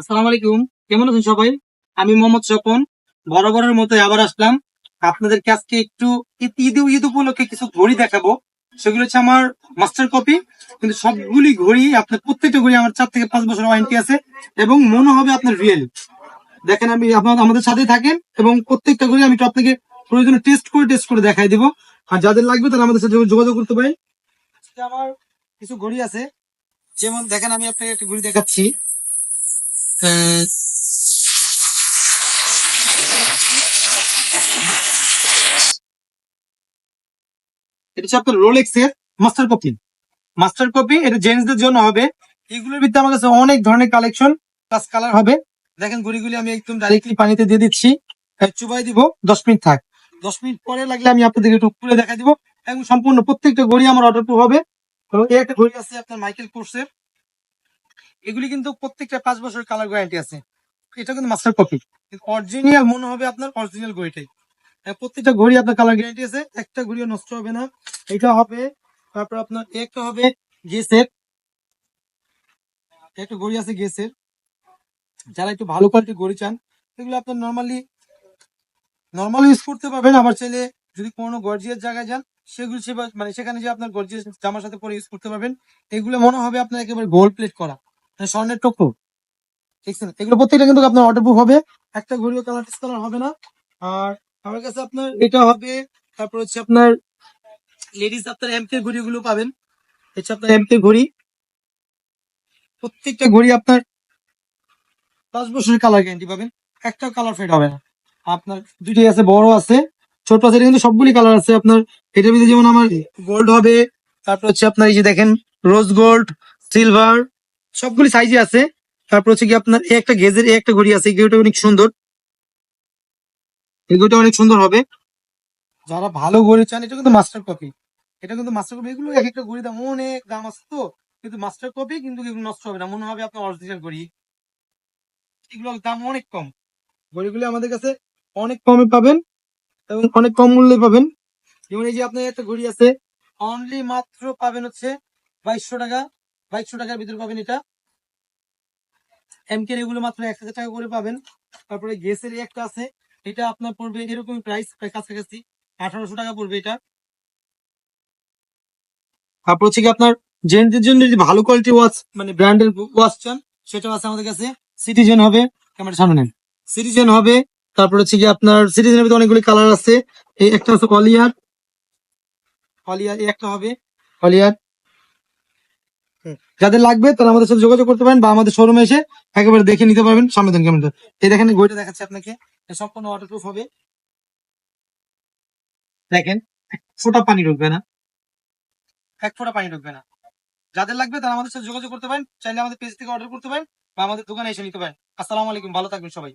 আসসালামু আলাইকুম। কেমন আছেন সবাই? আমি মোহাম্মদ স্বপন। বরাবরের মতো আবার আসলাম। আপনাদেরকে আজকে একটু ঈদ ঈদ উপলক্ষে কিছু ঘড়ি দেখাবো। সেগুলো হচ্ছে আমার মাস্টার কপি কিন্তু সবগুলি ঘড়ি, আপনার প্রত্যেকটা ঘড়ি আমার চার থেকে পাঁচ বছর ওয়ারেন্টি আছে এবং মনে হবে আপনার রিয়েল দেখেন আমি আপনার আমাদের সাথে থাকেন এবং প্রত্যেকটা ঘড়ি আমি আপনাকে প্রয়োজনে টেস্ট করে টেস্ট করে দেখাই দিব। আর যাদের লাগবে তারা আমাদের সাথে যোগাযোগ করতে পারেন। আমার কিছু ঘড়ি আছে। যেমন দেখেন আমি আপনাকে একটা ঘড়ি দেখাচ্ছি। কপি এটা অনেক ধরনের কালেকশন প্লাস কালার হবে। দেখেন আমি একদম ডাইরেক্টলি পানিতে দিয়ে দিচ্ছি। চুবাই দিব। দশ মিনিট থাক। দশ মিনিট পরে লাগলে আমি আপনাদেরকে দিব। এবং সম্পূর্ণ প্রত্যেকটা ঘড়ি আমার অর্ডার হবে। একটা ঘড়ি আছে আপনার মাইকেল কোর্সের এগুলি কিন্তু প্রত্যেকটা পাঁচ বছর কালার গ্যারান্টি আছে। এটা কিন্তু মাস্টার কপি অরিজিনাল মনে হবে আপনার অরিজিনাল ঘড়িটাই। আহ, প্রত্যেকটা ঘড়ি আপনার কালার গ্যারান্টি আছে। একটা ঘড়িও নষ্ট হবে না। এটা হবে তারপর আপনার একটা হবে গেসের একটা ঘড়ি আছে গেসের যারা একটু ভালো কোয়ালিটির ঘড়ি চান সেগুলো আপনার নর্মালি নর্মাল ইউজ করতে পারবেন। আবার চাইলে যদি কোনো গর্জিয়াস জায়গায় যান সেগুলো সেবা- মানে সেখানে যে আপনার গর্জিয়াস জামার সাথে পরে ইউজ করতে পারবেন। এগুলো মনে হবে আপনার একেবারে গোল্ড প্লেট করা। স্বর্ণের টুকরো। ঠিক আছে? এগুলো প্রত্যেকটা কিন্তু আপনার অর্ডার বুক হবে। একটা ঘড়িও কালার কালার হবে না। আর আমার কাছে আপনার এটা হবে, তারপর হচ্ছে আপনার লেডিস আপনার এম এমকে ঘড়িগুলো পাবেন। হচ্ছে আপনার এম এমকে ঘড়ি। প্রত্যেকটা ঘড়ি আপনার পাঁচ বছরের কালার গ্যারান্টি পাবেন। একটা কালার ফেড হবে না। আপনার দুইটাই আছে, বড় আছে, ছোট আছে কিন্তু সবগুলি কালার আছে আপনার। এটার ভিতরে যেমন আমার গোল্ড হবে, তারপর হচ্ছে আপনার এই যে দেখেন রোজ গোল্ড সিলভার সবগুলি সাইজে আছে। তারপর হচ্ছে কি আপনার এই একটা গেজের, এই একটা ঘড়ি আছে। এই অনেক সুন্দর। এই অনেক সুন্দর হবে। যারা ভালো ঘড়ি চান, এটা কিন্তু মাস্টার কপি এটা কিন্তু মাস্টার কপি এগুলো এক একটা ঘড়ি দাম অনেক দাম আছে তো। কিন্তু মাস্টার কপি কিন্তু এগুলো নষ্ট হবে না। মনে হবে আপনার অরিজিনাল ঘড়ি। এগুলোর দাম অনেক কম। ঘড়িগুলি আমাদের কাছে অনেক কমে পাবেন এবং অনেক কম মূল্যে পাবেন। যেমন এই যে আপনার একটা ঘড়ি আছে অনলি মাত্র পাবেন হচ্ছে বাইশশো টাকা। বাইশশো টাকার ভিতরে পাবেন এটা। এমকে এগুলো মাত্র এক হাজার টাকা করে পাবেন। তারপরে গ্যাসের একটা আছে। এটা আপনার পড়বে এরকম প্রাইস প্রায় কাছাকাছি। আঠারোশো টাকা পড়বে এটা। তারপর হচ্ছে কি আপনার জেন্টসদের জন্য যদি ভালো কোয়ালিটি ওয়াচ মানে ব্র্যান্ডের ওয়াচ চান, সেটাও আছে আমাদের কাছে। সিটিজেন হবে ক্যামেরা সামনে নেন। সিটিজেন হবে, তারপর হচ্ছে কি আপনার সিটিজেনের ভিতরে অনেকগুলি কালার আছে। এই একটা আছে অলিয়ার অলিয়ার এই একটা হবে। অলিয়ার যাদের লাগবে তারা আমাদের সাথে যোগাযোগ করতে পারেন বা আমাদের শোরুমে এসে একেবারে দেখে নিতে পারবেন সামনে দেন ক্যামেরা এই দেখেন ঘড়িটা দেখাচ্ছি আপনাকে। সম্পূর্ণ ওয়াটারপ্রুফ হবে। দেখেন ফোঁটা পানি ঢুকবে না। এক ফোটা পানি ঢুকবে না। যাদের লাগবে তারা আমাদের সাথে যোগাযোগ করতে পারেন। চাইলে আমাদের পেজ থেকে অর্ডার করতে পারেন বা আমাদের দোকানে এসে নিতে পারেন। আসসালামু আলাইকুম, ভালো থাকবেন সবাই।